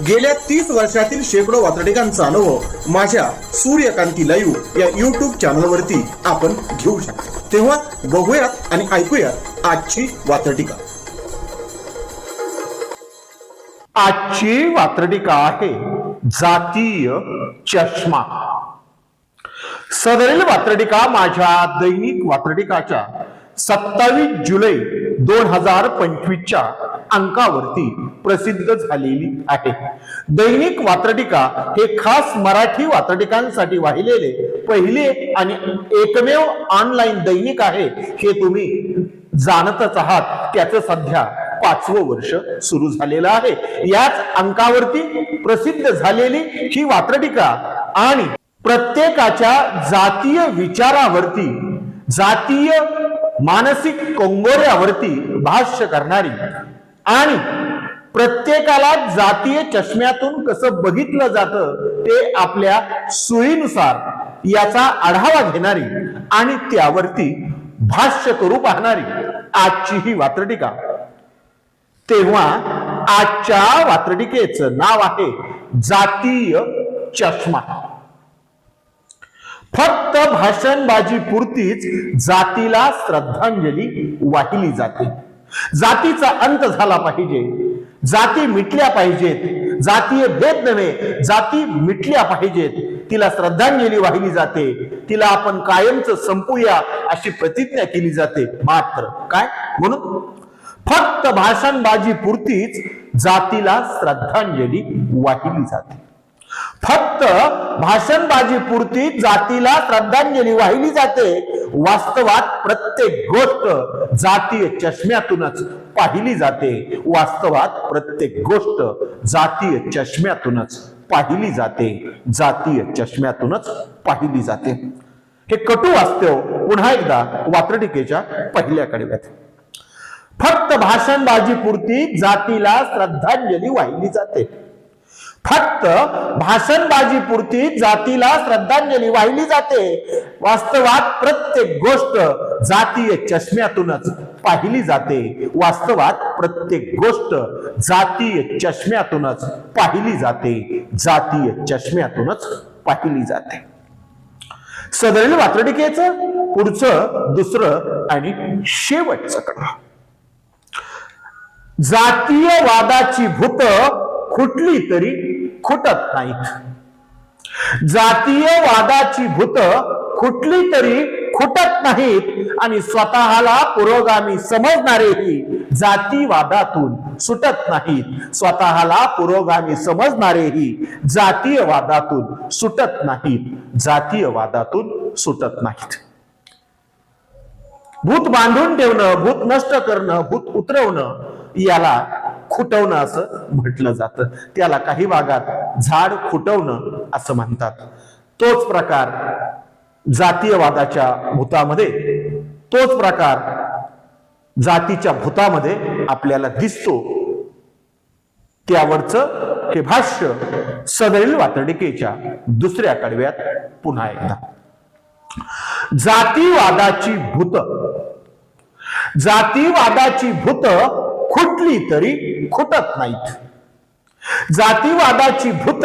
गेल्या तीस वर्षातील शेकडो वातडिकांचा अनुभव माझ्या सूर्यकांती लाईव्ह या युट्यूब चॅनलवरती आपण घेऊ शकतो. तेव्हा बघूयात आणि ऐकूयात आजची वातडिका आजची वात्रटिका आहे जातीय चष्मा. सदरील वात्रटिका माझ्या दैनिक वात्रटिकाच्या सत्तावीस जुलै दोन हजार पंचवीसच्या अंकावरती प्रसिद्ध झालेली आहे. दैनिक वात्रटिका हे खास मराठी वात्रटिकांसाठी वाहिलेले पहिले आणि एकमेव ऑनलाईन दैनिक आहे हे तुम्ही जाणतच आहात. त्याचं सध्या पाचवं वर्ष सुरू झालेलं आहे. याच अंकावरती प्रसिद्ध झालेली ही वात्रटिका आणि प्रत्येकाच्या जातीय विचारावरती जातीय मानसिक कोंगोऱ्यावरती भाष्य करणारी आणि प्रत्येकाला जातीय चष्म्यातून कसं बघितलं जातं ते आपल्या सोयीनुसार याचा आढावा घेणारी आणि त्यावरती भाष्य करू पाहणारी आजची ही वात्रटिका. तेव्हा आजच्या वात्रटिकेचं नाव आहे जातीय चष्मा. फक्त भाषणबाजी पुरतीच जातीला श्रद्धांजली वाहिली जाते. जातीचा अंत झाला पाहिजे. जाती मिटल्या पाहिजेत. जातीय भेद नव्हे जाती मिटल्या पाहिजेत. तिला श्रद्धांजली वाहिली जाते. तिला आपण कायमच संपूया अशी प्रतिज्ञा केली जाते. मात्र काय? म्हणून फक्त भाषणबाजी पुरतीच जातीला श्रद्धांजली वाहिली जाते. फक्त भाषणबाजी पुरती जातीला श्रद्धांजली वाहिली जाते. वास्तवात प्रत्येक गोष्ट जातीय चष्म्यातूनच पाहिली जाते. वास्तवात प्रत्येक गोष्ट जातीय चष्म्यातूनच पाहिली जाते. जातीय चष्म्यातूनच पाहिली जाते. हे कटू वास्तव पुन्हा एकदा वात्रटिकेच्या पहिल्या कडव्यात. फक्त भाषणबाजी पुरती जातीला श्रद्धांजली वाहिली जाते. फक्त भाषणबाजी पुरती जातीला श्रद्धांजली वाहिली जाते. वास्तवात प्रत्येक गोष्ट जातीय चष्म्यातूनच पाहिली जाते. वास्तवात प्रत्येक गोष्ट जातीय चष्म्यातूनच पाहिली जाते. जातीय चष्म्यातूनच पाहिली जाते. सदरील वात्रटिकेचं पुढचं दुसरं आणि शेवटचं कडा जातीय वादाची भूत खुटली तरी खुटत नाहीत. जातीय वादाची भूत खुटली तरी खुटत नाहीत आणि स्वतःला पुरोगामी समजणारेही जातीवादातून सुटत नाहीत. स्वतःला पुरोगामी समजणारेही जातीयवादातून सुटत नाहीत. जातीयवादातून सुटत नाहीत. भूत बांधून ठेवणं भूत नष्ट करणं भूत उतरवणं याला खुटवणं असं म्हटलं जातं. त्याला काही भागात झाड खुटवणं असं म्हणतात. तोच प्रकार जातीयवादाच्या भूतामध्ये तोच प्रकार जातीच्या भूतामध्ये आपल्याला दिसतो. त्यावरचं हे भाष्य सदैल वातडिकेच्या दुसऱ्या कडव्यात पुन्हा एकदा. जातीवादाची भूत जातीवादाची भूत खुटली तरी खुटत नाहीत. जातीवादाची भूत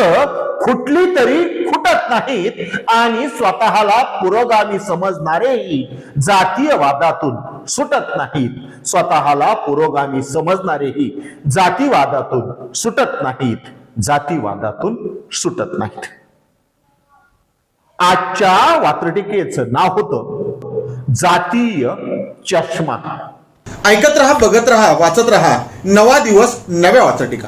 खुटली तरी खुटत नाहीत आणि स्वतःला पुरोगामी समजणारेही जातीयवादातून सुटत नाहीत. स्वतःला पुरोगामी समजणारेही जातीवादातून सुटत नाहीत. जातीवादातून सुटत नाहीत. आजच्या वात्रटिकेचं नाव होतं जातीय चष्मा. ऐकत रहा बघत रहा वाचत रहा. नवा दिवस नव्या वाचटिका.